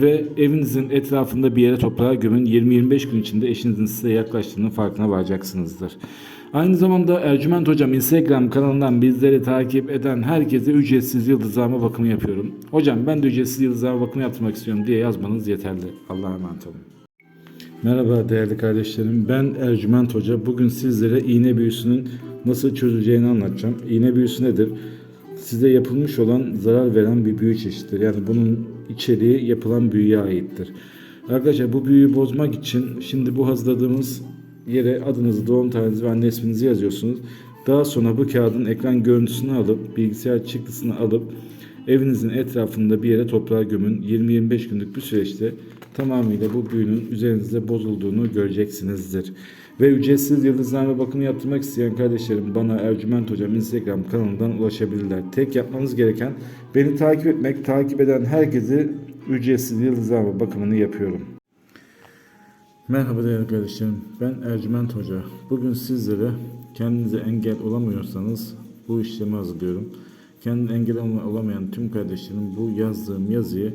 ve evinizin etrafında bir yere toprağa gömün. 20-25 gün içinde eşinizin size yaklaştığının farkına varacaksınızdır. Aynı zamanda Ercüment Hocam Instagram kanalından bizleri takip eden herkese ücretsiz yıldızlama bakımı yapıyorum. Hocam ben de ücretsiz yıldızlama bakımı yaptırmak istiyorum diye yazmanız yeterli. Allah'a emanet olun. Merhaba değerli kardeşlerim. Ben Ercüment Hoca. Bugün sizlere iğne büyüsünün nasıl çözüleceğini anlatacağım. İğne büyüsü nedir? Size yapılmış olan zarar veren bir büyü çeşididir. Yani bunun içeriği yapılan büyüye aittir. Arkadaşlar bu büyüyü bozmak için şimdi bu hazırladığımız yere adınızı, doğum tarihinizi ve anne isminizi yazıyorsunuz. Daha sonra bu kağıdın ekran görüntüsünü alıp bilgisayar çıktısını alıp evinizin etrafında bir yere toprağa gömün. 20-25 günlük bir süreçte tamamıyla bu büyünün üzerinizde bozulduğunu göreceksinizdir. Ve ücretsiz yıldızlama bakımı yaptırmak isteyen kardeşlerim bana Ercüment Hocam Instagram kanalından ulaşabilirler. Tek yapmanız gereken beni takip etmek, takip eden herkese ücretsiz yıldızlama bakımını yapıyorum. Merhaba değerli kardeşlerim. Ben Ercüment Hoca. Bugün sizlere kendinize engel olamıyorsanız bu işlemi hazırlıyorum. Kendine engel olamayan tüm kardeşlerim bu yazdığım yazıyı